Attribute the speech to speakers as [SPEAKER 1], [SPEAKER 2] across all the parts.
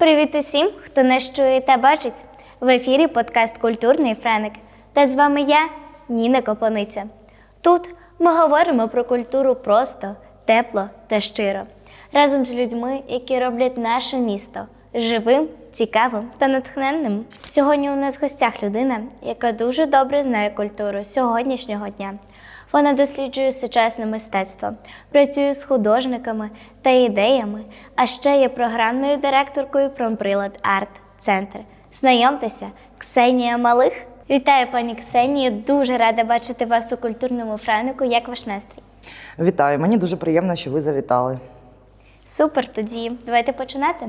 [SPEAKER 1] Привіт усім, хто нас чує та бачить. В ефірі подкаст Культурний Френик. Та з вами я, Ніна Копаниця. Тут ми говоримо про культуру просто, тепло та щиро, разом з людьми, які роблять наше місто живим, цікавим та натхненним. Сьогодні у нас в гостях людина, яка дуже добре знає культуру сьогоднішнього дня. Вона досліджує сучасне мистецтво, працює з художниками та ідеями, а ще є програмною директоркою Промприлад Арт Центр. Знайомтеся, Ксенія Малих. Вітаю, пані Ксенію. Дуже рада бачити вас у культурному франику. Як ваш настрій?
[SPEAKER 2] Вітаю, мені дуже приємно, що ви завітали.
[SPEAKER 1] Супер, тоді давайте починати.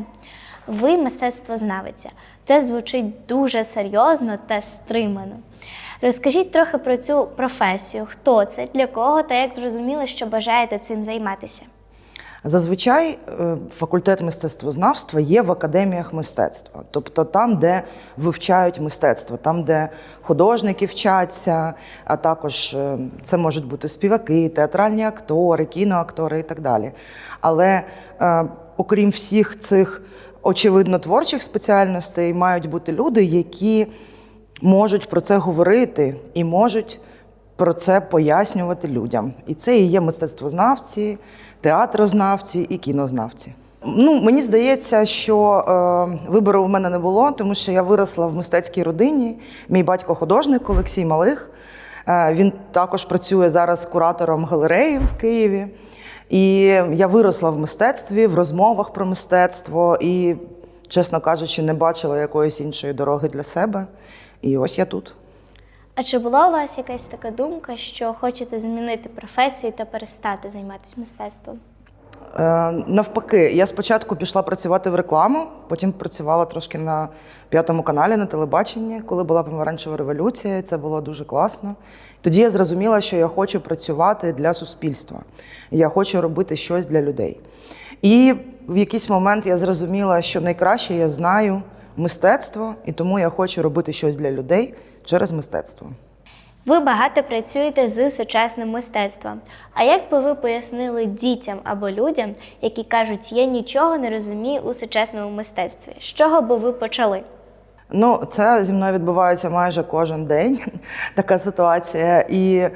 [SPEAKER 1] Ви мистецтвознавиця. Це звучить дуже серйозно та стримано. Розкажіть трохи про цю професію, хто це, для кого та як зрозуміло, що бажаєте цим займатися.
[SPEAKER 2] Зазвичай е, факультет мистецтвознавства є в академіях мистецтва, тобто там, де вивчають мистецтво, там, де художники вчаться, а також е, це можуть бути співаки, театральні актори, кіноактори і так далі. Але е, окрім всіх цих очевидно творчих спеціальностей, мають бути люди, які можуть про це говорити і можуть про це пояснювати людям. І це і є мистецтвознавці, театрознавці і кінознавці. Ну, мені здається, що е, вибору в мене не було, тому що я виросла в мистецькій родині. Мій батько художник Олексій Малих. Е, він також працює зараз куратором галереї в Києві. І я виросла в мистецтві, в розмовах про мистецтво і, чесно кажучи, не бачила якоїсь іншої дороги для себе. І ось я тут.
[SPEAKER 1] А чи була у вас якась така думка, що хочете змінити професію та перестати займатися мистецтвом?
[SPEAKER 2] Е, Навпаки, я спочатку пішла працювати в рекламу, потім працювала трошки на п'ятому каналі на телебаченні, коли була помаранчева революція. Це було дуже класно. Тоді я зрозуміла, що я хочу працювати для суспільства. Я хочу робити щось для людей. І в якийсь момент я зрозуміла, що найкраще я знаю мистецтво, і тому я хочу робити щось для людей через мистецтво.
[SPEAKER 1] Ви багато працюєте з сучасним мистецтвом. А як би ви пояснили дітям або людям, які кажуть, я нічого не розумію у сучасному мистецтві? З чого би ви почали?
[SPEAKER 2] Ну, це зі мною відбувається майже кожен день, така ситуація. І е,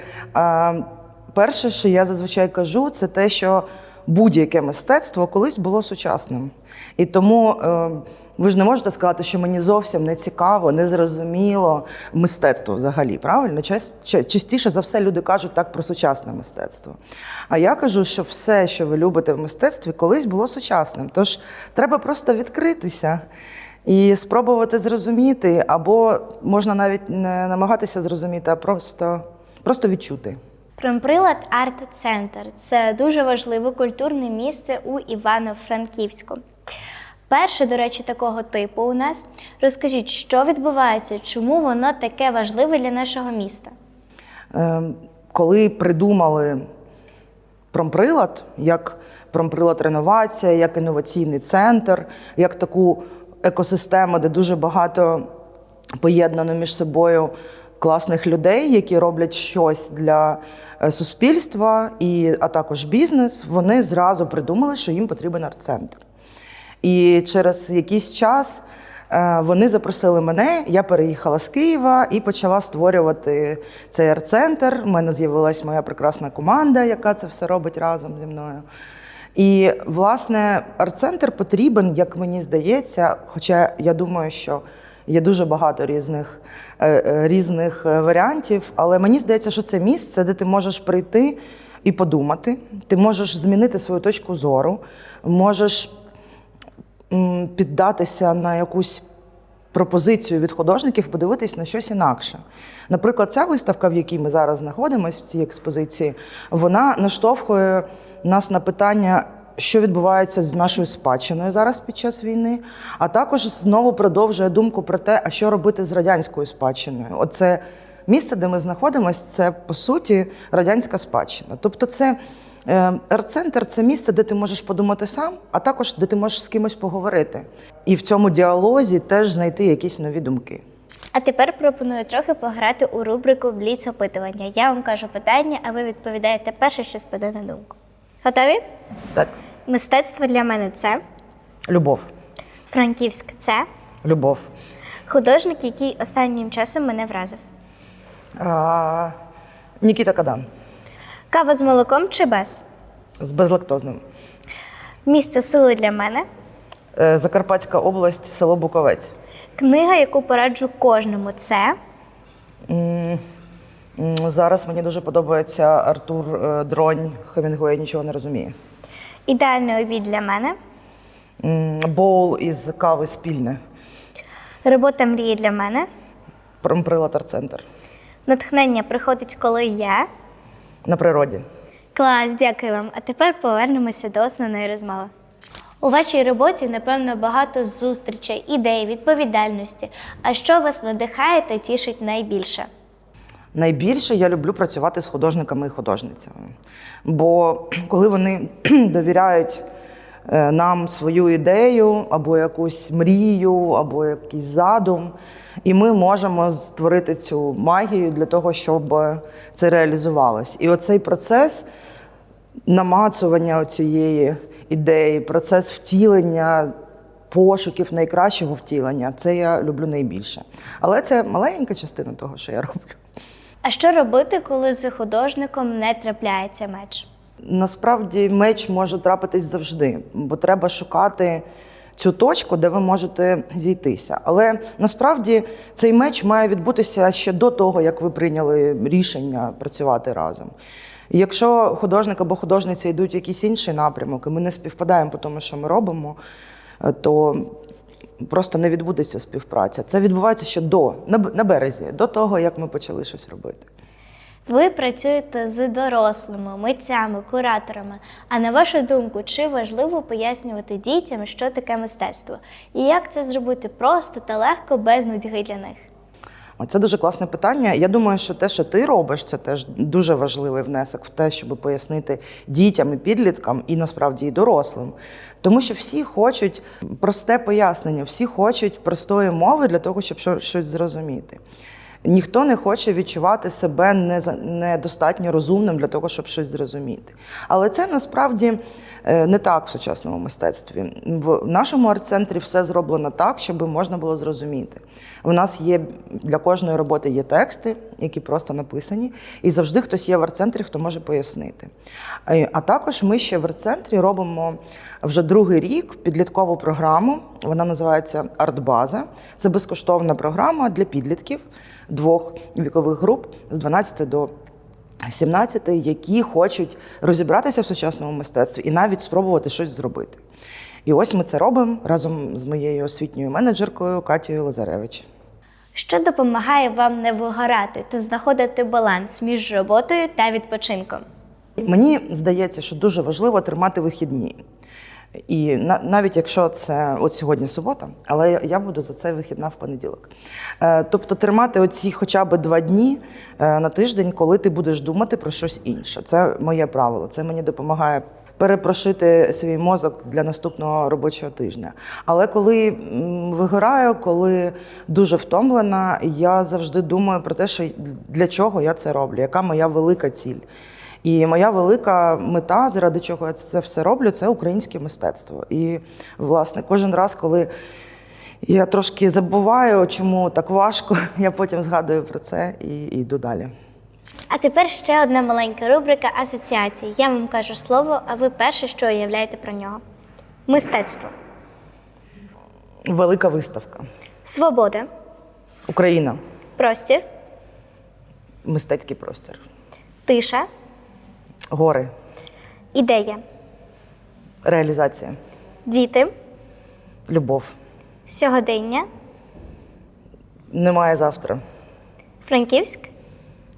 [SPEAKER 2] перше, що я зазвичай кажу, це те, що будь-яке мистецтво колись було сучасним. І тому е, ви ж не можете сказати, що мені зовсім не цікаво, не зрозуміло мистецтво взагалі. Правильно? Час- Частіше за все люди кажуть так про сучасне мистецтво. А я кажу, що все, що ви любите в мистецтві, колись було сучасним. Тож треба просто відкритися і спробувати зрозуміти, або можна навіть не намагатися зрозуміти, а просто, просто відчути.
[SPEAKER 1] Промприлад Арт Центр це дуже важливе культурне місце у Івано-Франківську. Перше, до речі, такого типу у нас. Розкажіть, що відбувається, чому воно таке важливе для нашого міста?
[SPEAKER 2] Е, Коли придумали промприлад, як промприлад реновація, як інноваційний центр, як таку екосистему, де дуже багато поєднано між собою класних людей, які роблять щось для е, суспільства, і, а також бізнес, вони зразу придумали, що їм потрібен арт-центр. І через якийсь час е, вони запросили мене. Я переїхала з Києва і почала створювати цей арт-центр. У мене з'явилась моя прекрасна команда, яка це все робить разом зі мною. І, власне, арт-центр потрібен, як мені здається, хоча я думаю, що є дуже багато різних, е, е, різних е, варіантів, але мені здається, що це місце, де ти можеш прийти і подумати, ти можеш змінити свою точку зору, можеш піддатися на якусь пропозицію від художників, подивитись на щось інакше. Наприклад, ця виставка, в якій ми зараз знаходимося, в цій експозиції, вона наштовхує нас на питання. Що відбувається з нашою спадщиною зараз під час війни, а також знову продовжує думку про те, а що робити з радянською спадщиною. Оце місце, де ми знаходимося, це по суті радянська спадщина. Тобто, це Е, Арт-центр це місце, де ти можеш подумати сам, а також де ти можеш з кимось поговорити. І в цьому діалозі теж знайти якісь нові думки.
[SPEAKER 1] А тепер пропоную трохи пограти у рубрику Бліц опитування. Я вам кажу питання, а ви відповідаєте перше, що спаде на думку. Готові?
[SPEAKER 2] Так,
[SPEAKER 1] Мистецтво для мене це
[SPEAKER 2] любов,
[SPEAKER 1] Франківськ це
[SPEAKER 2] Любов.
[SPEAKER 1] художник, який останнім часом мене вразив.
[SPEAKER 2] А, Нікіта Кадан
[SPEAKER 1] Кава з молоком чи без?
[SPEAKER 2] з безлактозним.
[SPEAKER 1] Місце сили для мене.
[SPEAKER 2] Е, Закарпатська область, село Буковець.
[SPEAKER 1] Книга, яку пораджу кожному, це
[SPEAKER 2] Зараз мені дуже подобається Артур е, Дронь Хемінгуей нічого не розуміє.
[SPEAKER 1] Ідеальний обід для мене.
[SPEAKER 2] Боул із кави спільне.
[SPEAKER 1] Робота мрії для мене.
[SPEAKER 2] Промприлад арт-центр.
[SPEAKER 1] Натхнення приходить, коли я.
[SPEAKER 2] На природі.
[SPEAKER 1] Клас, дякую вам. А тепер повернемося до основної розмови. У вашій роботі, напевно, багато зустрічей, ідей, відповідальності. А що вас надихає та тішить найбільше?
[SPEAKER 2] Найбільше я люблю працювати з художниками і художницями. Бо коли вони довіряють е, нам свою ідею, або якусь мрію, або якийсь задум, і ми можемо створити цю магію для того, щоб це реалізувалось. І оцей процес намацування цієї ідеї, процес втілення. Пошуків найкращого втілення це я люблю найбільше. Але це маленька частина того, що я роблю.
[SPEAKER 1] А що робити, коли з художником не трапляється меч?
[SPEAKER 2] Насправді меч може трапитись завжди, бо треба шукати цю точку, де ви можете зійтися. Але насправді цей меч має відбутися ще до того, як ви прийняли рішення працювати разом. Якщо художник або художниця йдуть в якийсь інший напрямок, і ми не співпадаємо по тому, що ми робимо, е, то просто не відбудеться співпраця. Це відбувається ще до на березі, до того, як ми почали щось робити.
[SPEAKER 1] Ви працюєте з дорослими, митцями, кураторами. А на вашу думку, чи важливо пояснювати дітям, що таке мистецтво? І як це зробити просто та легко без нудьги для них?
[SPEAKER 2] Це дуже класне питання. Я думаю, що те, що ти робиш, це теж дуже важливий внесок в те, щоб пояснити дітям і підліткам, і насправді і дорослим. Тому що всі хочуть просте пояснення, всі хочуть простої мови для того, щоб щось зрозуміти. Ніхто не хоче відчувати себе недостатньо розумним для того, щоб щось зрозуміти. Але це насправді е, не так в сучасному мистецтві. В нашому арт-центрі все зроблено так, щоб можна було зрозуміти. У нас є для кожної роботи є тексти, які просто написані, і завжди хтось є в арт-центрі, хто може пояснити. Е, А також ми ще в арт-центрі робимо вже другий рік підліткову програму. Вона називається Артбаза. Це безкоштовна програма для підлітків двох вікових груп з 12 до 17, які хочуть розібратися в сучасному мистецтві і навіть спробувати щось зробити. І ось ми це робимо разом з моєю освітньою менеджеркою Катією Лазаревич.
[SPEAKER 1] Що допомагає вам не вигорати та знаходити баланс між роботою та відпочинком?
[SPEAKER 2] Мені здається, що дуже важливо тримати вихідні. І на- навіть якщо це от сьогодні субота, але я- я буду за це вихідна в понеділок. Е, Тобто тримати оці хоча б два дні е, на тиждень, коли ти будеш думати про щось інше. Це моє правило. Це мені допомагає перепрошити свій мозок для наступного робочого тижня. Але коли вигораю, коли дуже втомлена, я завжди думаю про те, що для чого я це роблю, яка моя велика ціль. І моя велика мета, заради чого я це все роблю, це українське мистецтво. І, власне, кожен раз, коли я трошки забуваю, чому так важко, я потім згадую про це і, йду далі.
[SPEAKER 1] А тепер ще одна маленька рубрика асоціацій. Я вам кажу слово, а ви перше, що уявляєте про нього: мистецтво,
[SPEAKER 2] Велика виставка.
[SPEAKER 1] свобода,
[SPEAKER 2] Україна,
[SPEAKER 1] простір,
[SPEAKER 2] мистецький простір,
[SPEAKER 1] тиша,
[SPEAKER 2] гори,
[SPEAKER 1] ідея,
[SPEAKER 2] реалізація,
[SPEAKER 1] діти,
[SPEAKER 2] любов.
[SPEAKER 1] сьогодення,
[SPEAKER 2] Немає завтра.
[SPEAKER 1] Франківськ.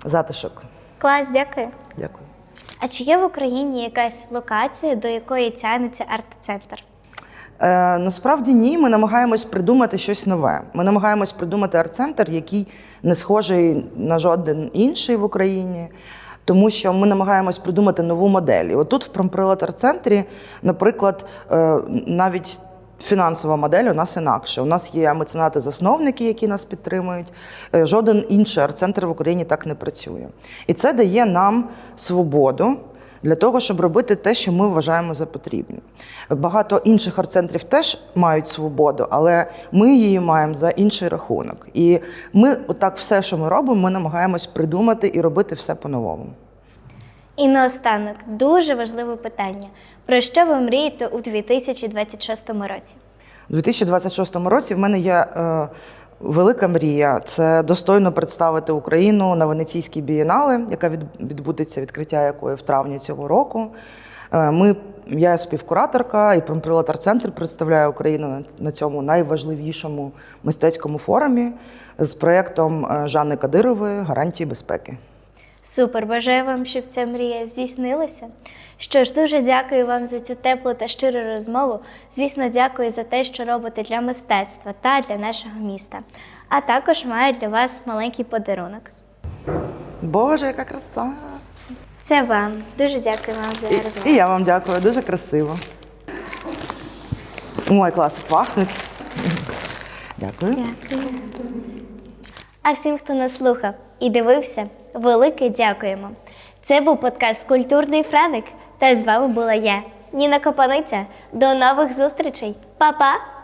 [SPEAKER 2] Затишок.
[SPEAKER 1] Клас, дякую.
[SPEAKER 2] Дякую.
[SPEAKER 1] А чи є в Україні якась локація, до якої тягнеться арт-центр?
[SPEAKER 2] Е, насправді ні, ми намагаємось придумати щось нове. Ми намагаємось придумати арт-центр, який не схожий на жоден інший в Україні. Тому що ми намагаємось придумати нову модель. І отут в промприлад арт-центрі, наприклад, е, навіть фінансова модель у нас інакше. У нас є меценати-засновники, які нас підтримують. Е, Жоден інший арт-центр в Україні так не працює. І це дає нам свободу для того, щоб робити те, що ми вважаємо за потрібне. Багато інших арт-центрів теж мають свободу, але ми її маємо за інший рахунок. І ми, отак, все, що ми робимо, ми намагаємось придумати і робити все по-новому.
[SPEAKER 1] І наостанок дуже важливе питання: про що ви мрієте у 2026 році?
[SPEAKER 2] У 2026 році в мене є е, велика мрія це достойно представити Україну на Венеційській бієнале, яка відбудеться відкриття якої в травні цього року. Е, ми, я співкураторка і промприлад арт-центр представляє Україну на, на цьому найважливішому мистецькому форумі з проєктом е, Жанни Кадирової Гарантії безпеки.
[SPEAKER 1] Супер, бажаю вам, щоб ця мрія здійснилася. Що ж, дуже дякую вам за цю теплу та щиру розмову. Звісно, дякую за те, що робите для мистецтва та для нашого міста. А також маю для вас маленький подарунок.
[SPEAKER 2] Боже, яка краса!
[SPEAKER 1] Це вам. Дуже дякую вам за розмову.
[SPEAKER 2] і я вам дякую, дуже красиво. Ой, клас, пахнуть. Дякую.
[SPEAKER 1] Дякую. А всім, хто нас слухав і дивився, велике дякуємо. Це був подкаст Культурний Франик. Та з вами була я, Ніна Копаниця. До нових зустрічей. Па-па!